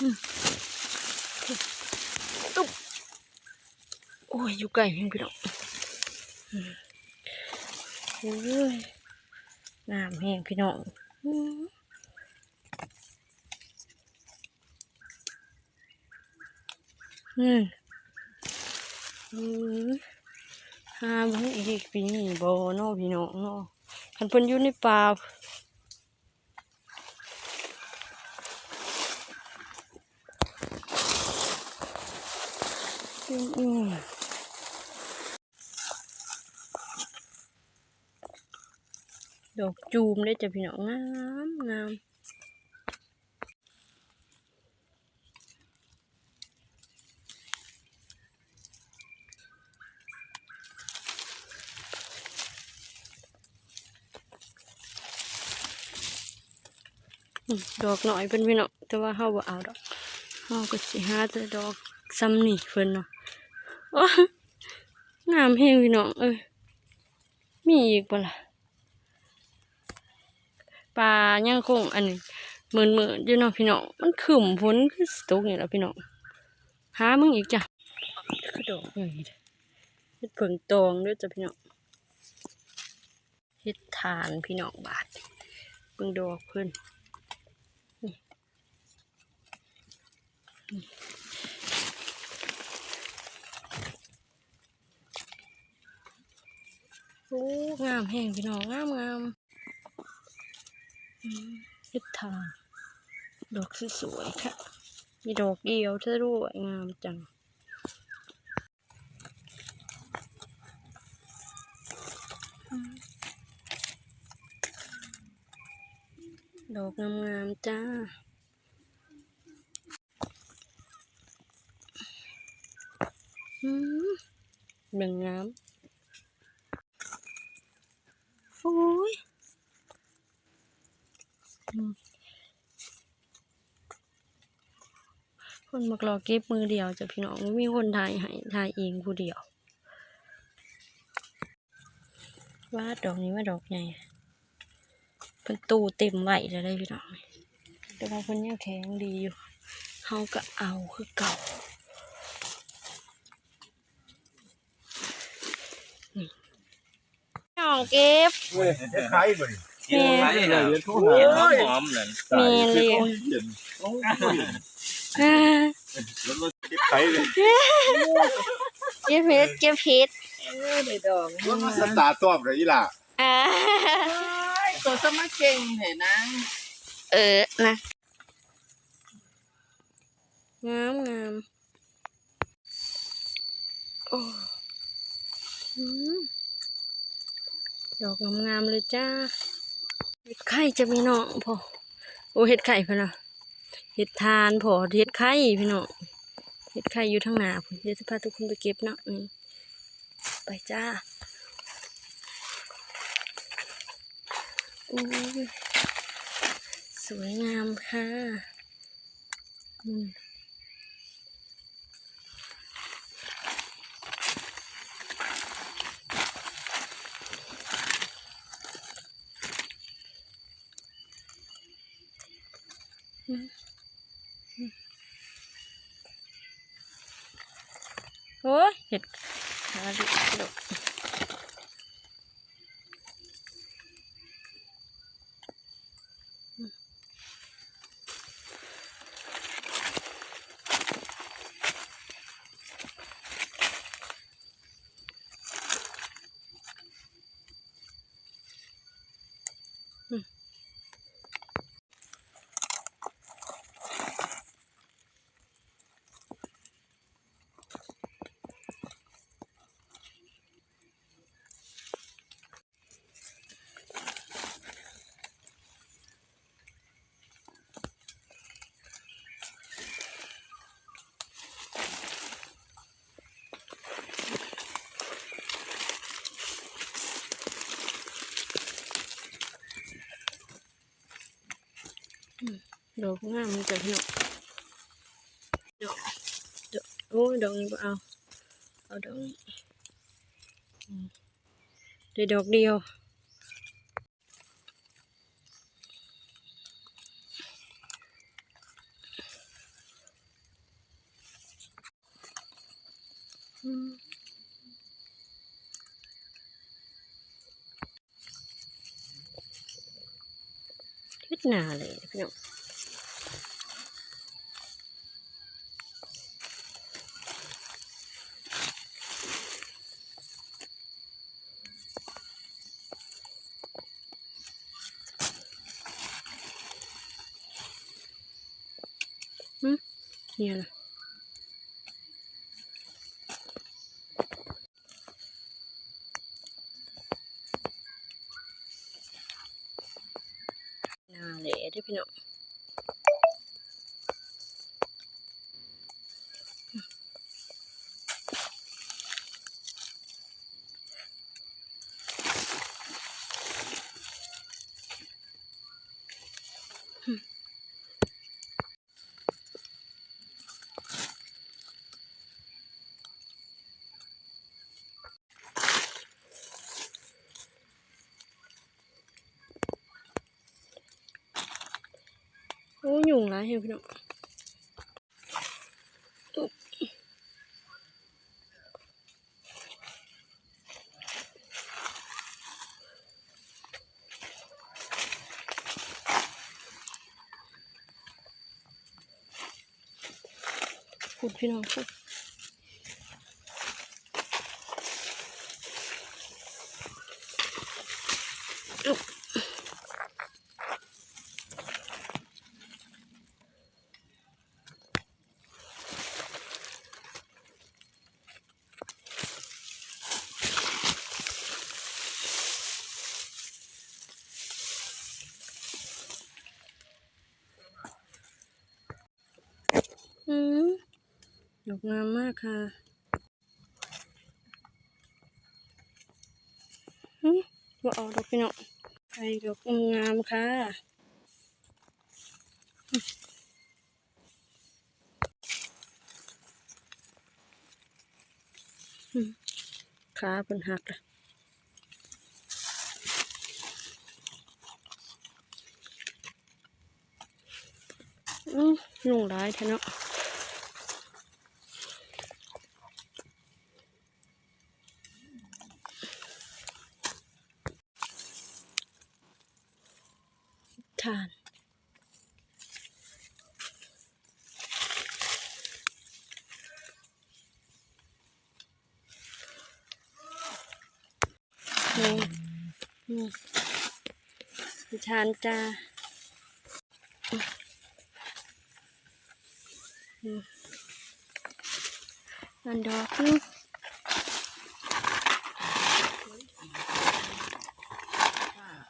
ตุ๊บโอ้ย อยู่ไกลพี่น้องโอ้ยน้ำแห้งพี่น้องอืมอหาบ่อีกปีนี้บ่เนาะพี่น้องเนาะคันพันยู่ในป่า ดอกจูมได้จ้ะพี่น้องงามงามดอกหน่อยเป็นพี่น้องแต่ว่าเฮาบ่เอาดอกเฮาก็สิหาแต่ดอกซ้ำนี่เพิ่นเนาะ งามแฮงพี่น้องเอ้ยมีอีกบ่ล่ะปลายังคงอันนี้เหมือนเหมือนอยู่เนาะพี่น้องมันขึ้มฝนคือสตกนี่แหละพี่น้องหามึงอีกจ้ะกระโดดเด้เฮ็ดเผิงตองด้วยจ้ะพี่น้องเฮ็ดทานพี่น้องบาทเบิ่งดอกเพิ่นนี่ โอ้งามแฮงพี่น้องงามงามอืมเฮ็ดทานดอกสวยๆค่ะ มีดอกเดียวซะด้วยงามจังดอกงามๆจ้า อืมเบ่งงาม โอ้ยคนมากรอเก็บมือเดียวจะพี่น้องบ่มีคนถ่ายให้ถ่ายเองผู้เดียว ว่าดอกนี้ว่าดอกใหญ่เพิ่นตูเต็มไหวแล้วได้พี่น้องแต่ว่าเพิ่นยังแข็งดีอยู่เฮาก็เอาคือเก่า น้องเก็บเว้ยคล้ายบ่นี่กินไรนะเดี๋ยวโทรเย็นหาหอมๆนั่นแม่เลยโอ้ยเย็นโอ้ยอ่าแล้วก็เก็บไข่เลยเก็บเห็ดเก็บเห็ดได้ดอกว่ามาสตาร์ตอบเลยอีหล่ะอ่าตัวสมัครเก่งเห็นนะเออนะงามงามโอ้อืม ดอกงามๆเลยจ้าเห็ดไข่จะมีน้องพอโอ้เห็ดไข่พะนะเห็ดทานพอเห็ดไข่พี่น้องเห็ดไข่อยู่ทางหน้าผมเดี๋ยวจะพาทุกคนไปเก็บเนาะนี่ไปจ้าอู้สวยงามค่ะอืม โอ้เห็ดหาดิดอก ดอกงามจังเนาะดอกดอกโอ้ยดอกนี้เอาเอาดอกเดี๋ยวดอกเดียวอืมขึ้นหนาเลยพี่น้อง เนี่ยนะหนาเละเด้อพี่น้อง อ้ยุงนะเฮ้ยพี่น้องขุดพี่น้องขุดอุ๊บอืม ดอกงามมากค่ะอืมว่าเอาดอกพี่น้องไปดอกงามค่ะขาเป็นหักละอือนุ่งร้ายแท้เนาะทาน นี่นี่ทานจ้าอันดอกนึง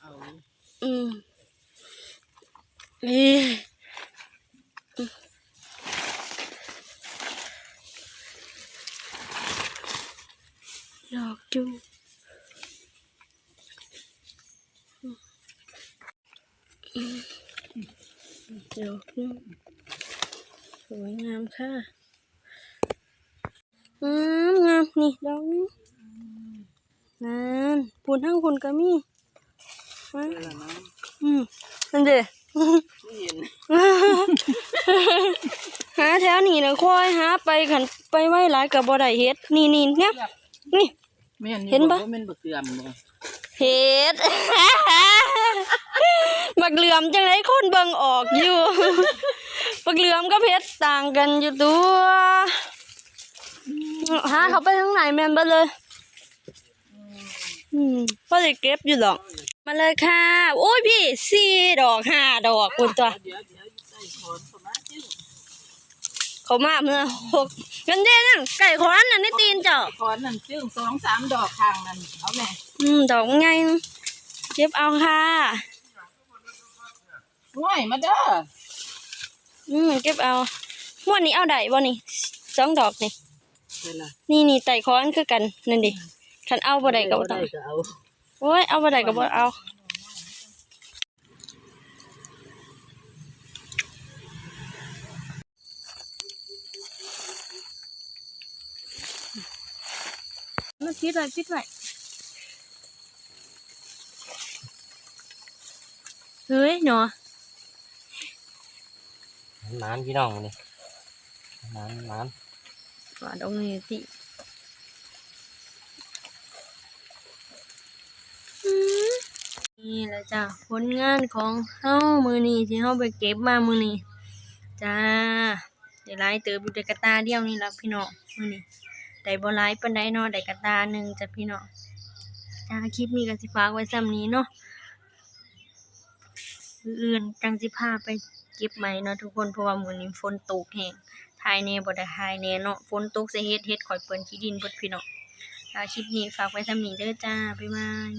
เอาอืมเอ๊ะอืมดอกจูอืมอืม ดอกนึงสวยงามค่ะอืมงามนี่ดอกนึงนั่นปูนทั้งคนก็มีมาเดี๋ยวละนะอืมนั่นเด้ไม่เห็นหาแถวนี้นะค่อยหาไปขันไปไว้หลายกับบ่ได้เฮ็ด นี่นี่เนี่ยนี่แม่นเห็นปะบ่แม่นบักเตือมบ่เฮ็ดบักเห ลื่อมจังไรคนเบิ่งออกอยู่ บักเหลื่อมกับเพชรต่างกันอยู่ตัวหาเขาไปทางไหนแม่นบ่เลยอืมก็เลยเก็บอยู่หรอก มาเลยค่ะ โอ้ยพี่สี่ดอกห้าดอกคุณตัวเดี๋ยวเดี๋ยวใส่ขอนเข้ามาจิ้งเขามาเมื่อหกกันเด้นั่นไก่ขอนน่ะในตีนเจ้าขอนนั่นจิ้งสองสามดอกข้างนั่นเอาแม่อืม ดอกไงเก็บเอาค่ะ ง่วยมาเด้ออืมเก็บเอาม้วนนี้เอาได้บ่นี่สองดอกนี่เดี๋ยวละนี่นี่ไต่ค้อนคือกันนั่นดิคันเอาบ่ได้ก็บ่ต้องก็เอาโอ้ยเอาบ่ได้ก็บ่เอามาคิดไว้คิดไว้เฮ้ยเนาะ นานพี่น้องนี่นานนานหวานองนี้ติอนี่แหละจ้ะผลงานของเฮามือนี้ที่เฮาไปเก็บมามือนี้จ้าได้หลายเติบอยู่แต่กระตาเดียวนี่ล่ะพี่น้องมือนี้ได้บ่หลายปานใดเนาะได้กระตาหนึ่งจ้ะพี่น้องจ้าคลิปนี้ก็สิฝากไว้ส่ำนี้เนาะออื่นจังสิพาไป เก็บไหมเนาะทุกคนเพราะว่ามื้อนี้ฝนตกแฮงทายแน่บ่ได้ทายแน่เนาะฝนตกสิเฮ็ดเฮ็ดข่อยเปิ้นขี้ดินเบิดพี่น้องค่ะคลิปนี้ฝากไว้ทำนี้เด้อจ้าบ๊ายบาย